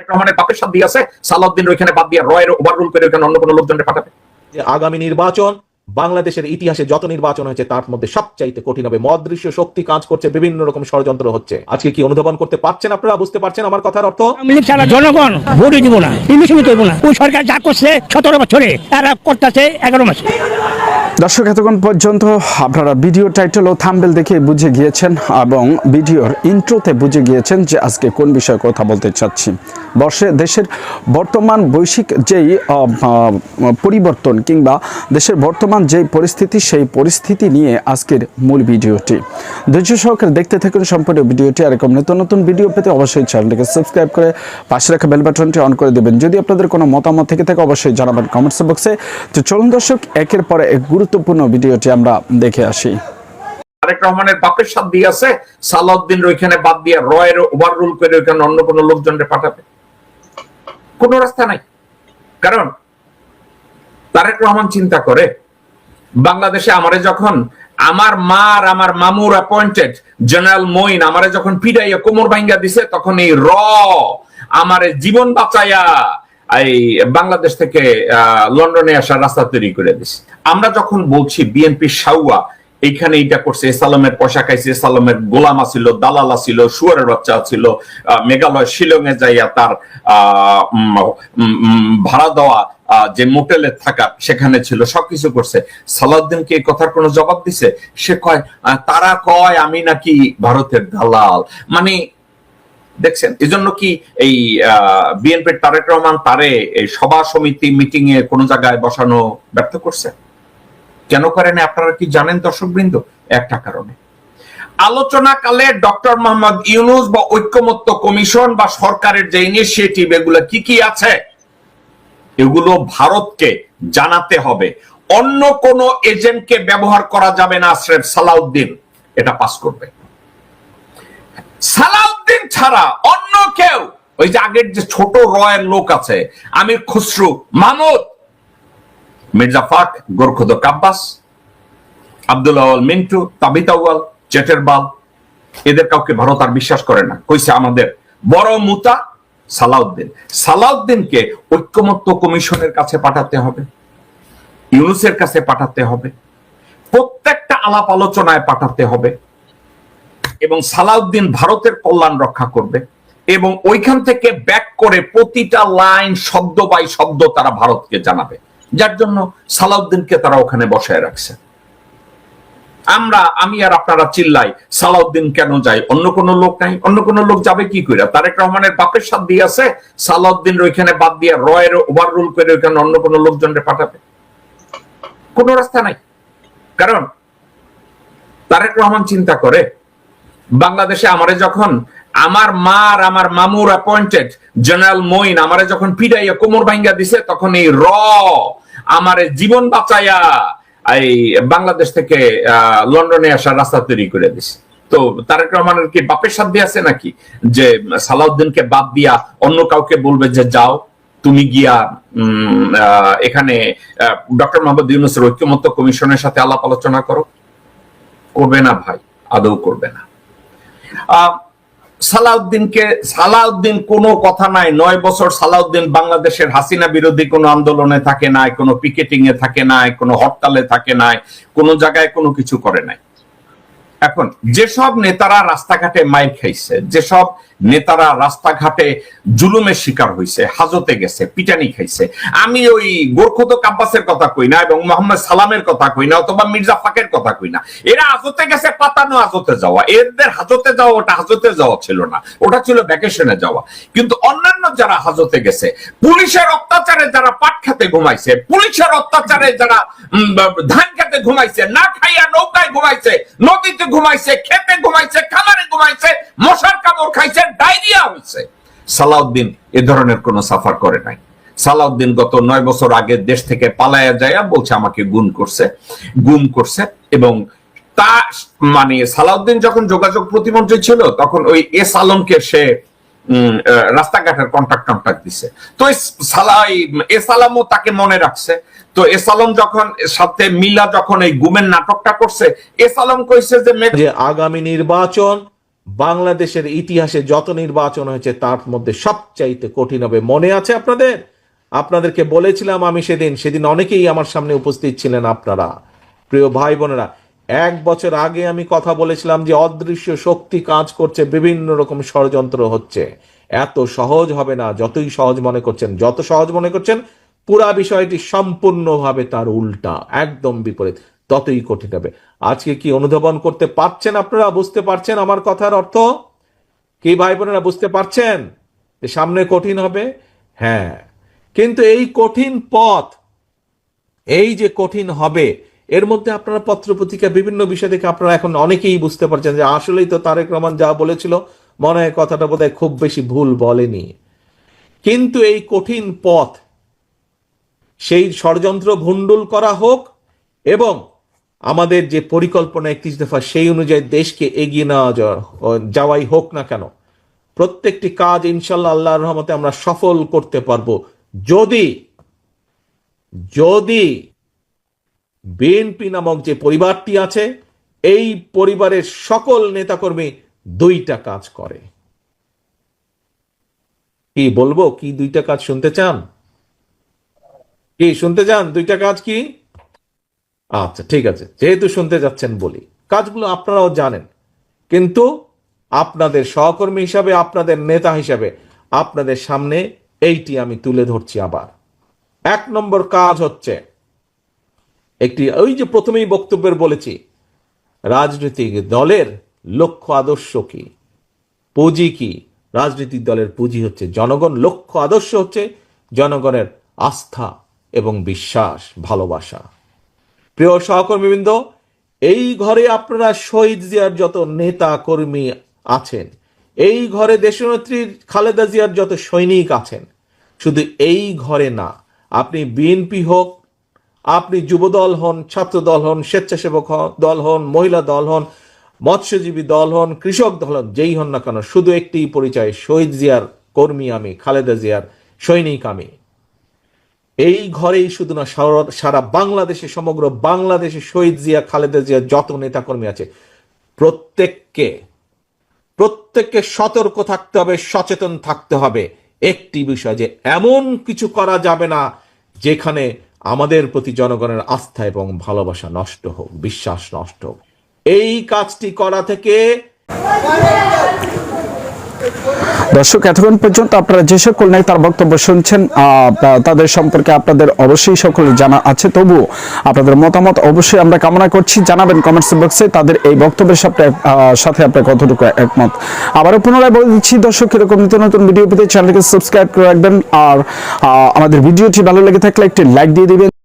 তারেক রহমানের বাপের সাথ দিয়ে আছে সালাউদ্দিন ওইখানে বাদ দিয়ে রয়ের ওভাররুল করে ওইখানে অন্য কোনো লোকজনকে পাঠাবে। যে আগামী নির্বাচন বাংলাদেশের ইতিহাসে যত নির্বাচন হয়েছে তার মধ্যে সবচাইতে কঠিন হবে। মদৃশ্য শক্তি কাজ করছে বিভিন্ন রকম ষড়যন্ত্র হচ্ছে। আজকে কি অনুধাবন করতে পারছেন আপনারা? বুঝতে পারছেন আমার কথার অর্থ? ছাড়া জনগণ ভোটই দিব না ওই সরকার যা করছে সতেরো বছরে এরা করতেছে এগারো মাসে। দর্শক, এতক্ষণ পর্যন্ত আপনারা ভিডিও টাইটেল ও থাম্বেল দেখে বুঝে গিয়েছেন এবং ভিডিওর ইন্ট্রোতে বুঝে গিয়েছেন যে আজকে কোন বিষয়ে কথা বলতে চাচ্ছি। বর্ষে দেশের বর্তমান বৈশ্বিক যেই পরিবর্তন কিংবা দেশের বর্তমান যেই পরিস্থিতি, সেই পরিস্থিতি নিয়ে আজকের মূল ভিডিওটি। ধৈর্য সহকারে দেখতে থাকুন সম্পূর্ণ ভিডিওটি। আর এরকম নতুন নতুন ভিডিও পেতে অবশ্যই চ্যানেলটিকে সাবস্ক্রাইব করে পাশে রাখা বেল বাটনটি অন করে দেবেন। যদি আপনাদের কোনো মতামত থেকে থাকে, অবশ্যই জানাবেন কমেন্টস বক্সে তো চলুন দর্শক, একের পরে এক গুরুত্বপূর্ণ ভিডিওটি আমরা দেখে আসি। রহমান চিন্তা করে, বাংলাদেশে আমারে যখন আমার মা আর আমার মামুর অ্যাপয়েন্টেড জেনারেল মইন আমারে যখন পিড়াইয়া কোমর ভাঙ্গা দিছে, তখন এই র আমারে জীবন বাঁচাইয়া এই বাংলাদেশ থেকে লন্ডনে আসার রাস্তা তৈরি করে দিছে। আমরা যখন বলছি বিএনপি সাউয়া এইখানে এইটা করছে এসালামের পয়সা খাইছে এসালামের গোলাম আছিল, দালাল আছিল, শুয়ারের বাচ্চা ছিল মেঘালয় এ যাইয়া তার ভাড়া দেওয়া যে মোটেলে থাকা সেখানে ছিল, সবকিছু করছে। সালাউদ্দিনকে এই কথার কোনো জবাব দিছে? সে কয় তারা কয় আমি নাকি ভারতের দালাল। মানে দেখছেন? এজন্য কি এই বিএনপির তারেক রহমান তারে এই সভা সমিতি মিটিং এ কোনো জায়গায় বসানো ব্যর্থ করছে? কেন করেন? আপনারা কি জানেন দর্শকবৃন্দ? একটা কারণে আলোচনাকালে ডক্টর মোহাম্মদ ইউনুস বা ঐক্যমত্য কমিশন বা সরকারের যে ইনিশিয়েটিভ এগুলো কি কি আছে? এগুলো ভারতকে জানাতে হবে। অন্য কোন এজেন্টকে ব্যবহার করা যাবে না আশরেফ সালাউদ্দিন। এটা পাস করবে। সালাউদ্দিন ছাড়া অন্য কেউ। ওই যে আগের যে ছোট রয়ের লোক আছে, আমির খুসরু মাহমুদ মির্জা ফাক গোরখুদ কাব্বাস, আব্দুল আওয়াল মিন্টু তাবিতাওয়াল চেটেরবাল এদের কাউকে ভারত আর বিশ্বাস করে না। কইছে আমাদের বড় মুতা সালাউদ্দিন। সালাউদ্দিনকে ঐক্যমত্য কমিশনের কাছে পাঠাতে হবে, ইউনুসের কাছে পাঠাতে হবে, প্রত্যেকটা আলাপ আলোচনায় পাঠাতে হবে। এবং সালাউদ্দিন ভারতের কল্যাণ রক্ষা করবে এবং ওইখান থেকে ব্যাক করে প্রতিটা লাইন শব্দ বাই শব্দ তারা ভারতকে জানাবে। যার জন্য সালাউদ্দিনকে তারা ওখানে বসায় রাখছে। আমরা, আমি আর আপনারা চিল্লাই, সালাউদ্দিন কেন যায়? অন্য কোন লোক নাই? অন্য কোন লোক যাবে কি করে তারেক রহমানের বাপের সাথ দিয়ে আছে, সালাউদ্দিন ওইখানে বাদ দিয়ে রয়ের ওভার রুল করে ওইখানে অন্য কোন লোকজনকে পাঠাবে। কোনো রাস্তা নাই। কারণ তারেক রহমান চিন্তা করে বাংলাদেশে আমারে যখন আমার মা আর আমার মামুর অ্যাপয়েন্টেড জেনারেল মইন আমারে যখন পিড়াইয়া কোমর ভাঙ্গা দিছে, তখন এই র আমারে জীবন বাঁচাইয়া এই বাংলাদেশ থেকে লন্ডনে আসার রাস্তা তৈরি করে দিছে। তো তারেক রহমানের কি বাপের সাথে আছে নাকি? যে সালাউদ্দিনকে বাদ দিয়া অন্য কাউকে বলবে যে, যাও, তুমি গিয়া এখানে ডক্টর মোহাম্মদ ইউনুসের ঐক্যমত্য কমিশনের সাথে আলাপ আলোচনা করো। করবে না ভাই, আদৌ করবে না। সালাউদ্দিনকে, সালাউদ্দিন কোনো কথা নাই। নয় বছর সালাউদ্দিন বাংলাদেশের হাসিনা বিরোধী কোনো আন্দোলনে থাকে নাই, কোনো পিকেটিং এ থাকে নাই, কোনো হরতালে থাকে নাই, কোনো জায়গায় কোনো কিছু করে নাই। এখন, যেসব নেতারা রাস্তাঘাটে মাইর খাইছে, যেসব নেতারা রাস্তাঘাটে জুলুমের শিকার হয়েছে হাজতে গেছে, পিটানি খাইছে। আমি ওই গোরখত কাব্বাসের কথা কই না এবং মোহাম্মদ সালামের কথা কই না অথবা মির্জা ফাকের কথা কই না। এরা হাজতে গেছে, পাতানো হাজতে যাওয়া। এদের হাজতে যাওয়া ওটা হাজতে যাওয়া ছিল না, ওটা ছিল ভ্যাকেশনে যাওয়া। কিন্তু অন্যান্য যারা হাজতে গেছে, পুলিশের অত্যাচারে যারা পাট খেতে ঘুমাইছে, পুলিশের অত্যাচারে যারা ধান খেতে ঘুমাইছে, না খাইয়া নৌকায় ঘুমাইছে, নদীতে ঘুমাইছে, খেতে ঘুমাইছে, খামারে ঘুমাইছে, মশার কামড় খাইছে হয়েছে। সালাউদ্দিন এ ধরনের কোন সাফার করে নাই। সালাউদ্দিন গত নয় বছর আগে দেশ থেকে পালায়া যায় বলছে, আমাকে করছে। গুম করছে এবং তা মানে সালাউদ্দিন যখন যোগাযোগ প্রতিমন্ত্রী ছিল, তখন ওই এস আলমকে সে রাস্তাঘাটের কন্ট্যাক্ট কন্ট্যাক্ট দিছে। তো সালাই এস আলমও তাকে মনে রাখছে। তো এস আলম যখন সাথে মিলা যখন এই গুমের নাটকটা করছে, এস আলম কইছে যে আগামী নির্বাচন বাংলাদেশের ইতিহাসে যত নির্বাচন হয়েছে, তার মধ্যে সবচাইতে কঠিন হবে। মনে আছে আপনাদের? আপনাদেরকে বলেছিলাম আমি সেদিন সেদিন অনেকেই আমার সামনে উপস্থিত ছিলেন আপনারা। প্রিয় ভাই বোনেরা, এক বছর আগে আমি কথা বলেছিলাম যে অদৃশ্য শক্তি কাজ করছে, বিভিন্ন রকম ষড়যন্ত্র হচ্ছে। এত সহজ হবে না, যতই সহজ মনে করছেন, যত সহজ মনে করছেন, পুরা বিষয়টি সম্পূর্ণভাবে তার উল্টা, একদম বিপরীত। ততই কঠিন হবে। আজকে কি অনুধাবন করতে পারছেন আপনারা? বুঝতে পারছেন আমার কথার অর্থ? কি ভাই বোনেরা, বুঝতে পারছেন? যে সামনে কঠিন হবে? হ্যাঁ। কিন্তু এই কঠিন পথ, এই যে কঠিন হবে, এর মধ্যে আপনারা পত্রপত্রিকা বিভিন্ন বিষয় থেকে আপনারা এখন অনেকেই বুঝতে পারছেন যে আসলেই তো তারেক রহমান যা বলেছিল, মনে হয় কথাটা বোধহয় খুব বেশি ভুল বলেনি। কিন্তু এই কঠিন পথ, সেই ষড়যন্ত্র ভণ্ডুল করা হোক এবং আমাদের যে পরিকল্পনা একত্রিশ দফা, সেই অনুযায়ী দেশকে এগিয়ে নেওয়া যাওয়া- যাওয়াই হোক না কেন, প্রত্যেকটি কাজ ইনশাল্লাহ আল্লাহর রহমতে আমরা সফল করতে পারব। যদি যদি বিএনপি নামক যে পরিবারটি আছে, এই পরিবারের সকল নেতাকর্মী দুইটা কাজ করে। কি বলব? কি দুইটা কাজ শুনতে চান? কি শুনতে চান? দুইটা কাজ কি? আচ্ছা ঠিক আছে। যেহেতু শুনতে যাচ্ছেন, বলি। কাজগুলো আপনারাও জানেন। কিন্তু আপনাদের সহকর্মী হিসাবে, আপনাদের নেতা হিসাবে, আপনাদের সামনে এইটি আমি তুলে ধরছি আবার। এক নম্বর কাজ হচ্ছে, একটি ওই যে প্রথমেই বক্তব্যের বলেছি, রাজনৈতিক দলের লক্ষ্য আদর্শ কি? পুঁজি কি? রাজনৈতিক দলের পুঁজি হচ্ছে জনগণ। লক্ষ্য আদর্শ হচ্ছে জনগণের আস্থা এবং বিশ্বাস, ভালোবাসা। প্রিয় সহকর্মীবৃন্দ, এই ঘরে আপনারা শহীদ জিয়ার যত নেতা কর্মী আছেন, এই ঘরে দেশনেত্রী খালেদা জিয়ার যত সৈনিক আছেন, শুধু এই ঘরে না, আপনি বিএনপি হোক, আপনি যুবদল হন, ছাত্রদল হন, স্বেচ্ছাসেবক দল হন, মহিলা দল হন, মৎস্যজীবী দল হন, কৃষক দল হন, যেই হন না কেন, শুধু একটি পরিচয়, শহীদ জিয়ার কর্মী আমি, খালেদা জিয়ার সৈনিক আমি। এই ঘরেই শুধু না, সারা- বাংলাদেশে, সমগ্র বাংলাদেশে শহীদ জিয়া, খালেদা জিয়া যত নেতাকর্মী আছে, প্রত্যেককে প্রত্যেককে সতর্ক থাকতে হবে, সচেতন থাকতে হবে। একটি বিষয় যে, এমন কিছু করা যাবে না যেখানে আমাদের প্রতি জনগণের আস্থা এবং ভালোবাসা নষ্ট হোক, বিশ্বাস নষ্ট হোক। এই কাজটি করা থেকে দর্শক, এতক্ষণ পর্যন্ত আপনারা যে সকল নেতার বক্তব্য শুনছেন তাদের সম্পর্কে আপনাদের অবশ্যই সকলের জানা আছে। তবু আপনাদের মতামত অবশ্যই আমরা কামনা করছি। জানাবেন কমেন্টস বক্সে তাদের এই বক্তব্যের সাথে আপনার কতটুকু একমত। আবারও পুনরায় বলে দিচ্ছি, দর্শক, এরকম নিত্য নতুন ভিডিও পেতে চ্যানেলকে সাবস্ক্রাইব করে রাখবেন। আর আমাদের ভিডিওটি ভালো লেগে থাকলে একটি লাইক দিয়ে দিবেন।